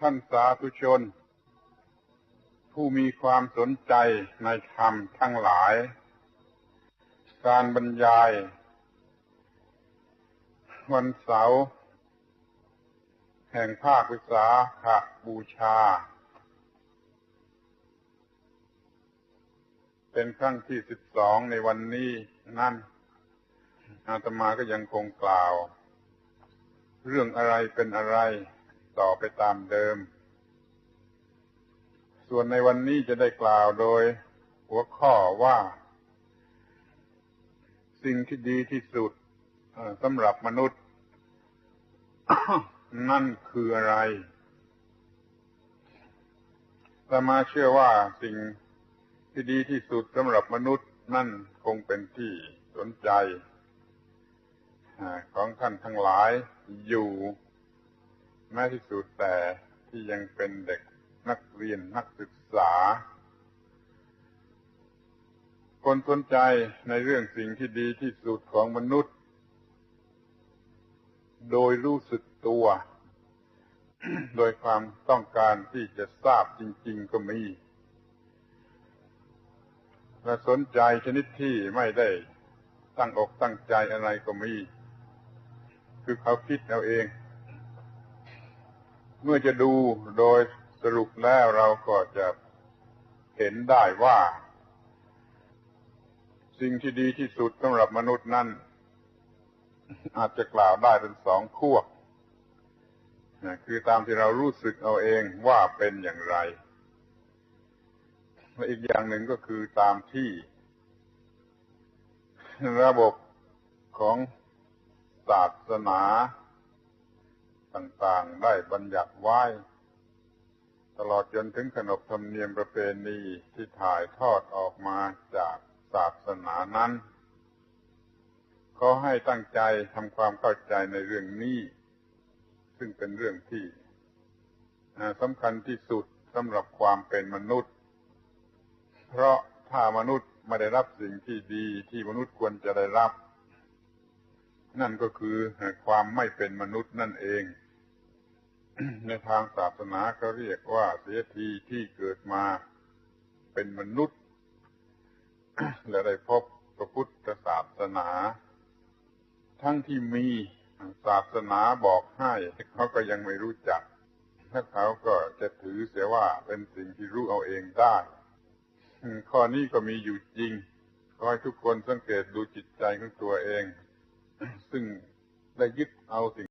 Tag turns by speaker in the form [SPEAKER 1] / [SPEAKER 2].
[SPEAKER 1] ท่านสาธุชน ผู้มีความสนใจในธรรมทั้งหลาย การบรรยาย วันเสาร์แห่งภาควิสาขบูชา เป็นครั้งที่สิบสองในวันนี้นั่นอาตมาก็ยังคงกล่าว เรื่องอะไรเป็นอะไร ต่อไปตามเดิม ส่วนในวันนี้จะได้กล่าวโดยหัวข้อว่า สิ่งที่ดีที่สุดสำหรับมนุษย์ นั่นคืออะไรสมาเชื่อว่าสิ่งที่ดีที่สุดสำหรับมนุษย์นั่นคงเป็นที่สนใจของท่านทั้งหลายอยู่ แม้ที่สุดแต่ที่ยังเป็นเด็กนักเรียนนักศึกษา คนสนใจในเรื่องสิ่งที่ดีที่สุดของมนุษย์ โดยรู้สึกตัว โดยความต้องการที่จะทราบจริง ๆ ก็มีและสนใจชนิดที่ไม่ได้ตั้งอกตั้งใจอะไรก็มี คือเขาคิดเอาเอง เมื่อจะดูโดยสรุปแล้วเราก็จะเห็นได้ว่า สิ่งที่ดีที่สุดสำหรับมนุษย์นั้นอาจจะกล่าวได้เป็นสองขั้วคือตามที่เรารู้สึกเอาเองว่าเป็นอย่างไรและอีกอย่างหนึ่งก็คือตามที่ ระบบของศาสนา ต่างๆ ได้บัญญัติไว้ ตลอดจนถึงขนบธรรมเนียมประเพณีที่ถ่ายทอดออกมาจากศาสนานั้นขอให้ตั้งใจทำความเข้าใจในเรื่องนี้ ซึ่งเป็นเรื่องที่สำคัญที่สุดสำหรับความเป็นมนุษย์ เพราะถ้ามนุษย์ไม่ได้รับสิ่งที่ดีที่มนุษย์ควรจะได้รับ นั่นก็คือความไม่เป็นมนุษย์นั่นเอง ในทางศาสนาเขาเรียกว่าเสียทีที่เกิดมาเป็นมนุษย์ และได้พบพระพุทธศาสนา ทั้งที่มีศาสนาบอกให้เขาก็ยังไม่รู้จักถ้าเขาก็จะถือเสียว่าเป็นสิ่งที่รู้เอาเองได้ ข้อนี้ก็มีอยู่จริงขอให้ทุกคนสังเกตดูจิตใจของตัวเอง ซึ่งได้ยึดเอาสิ่ง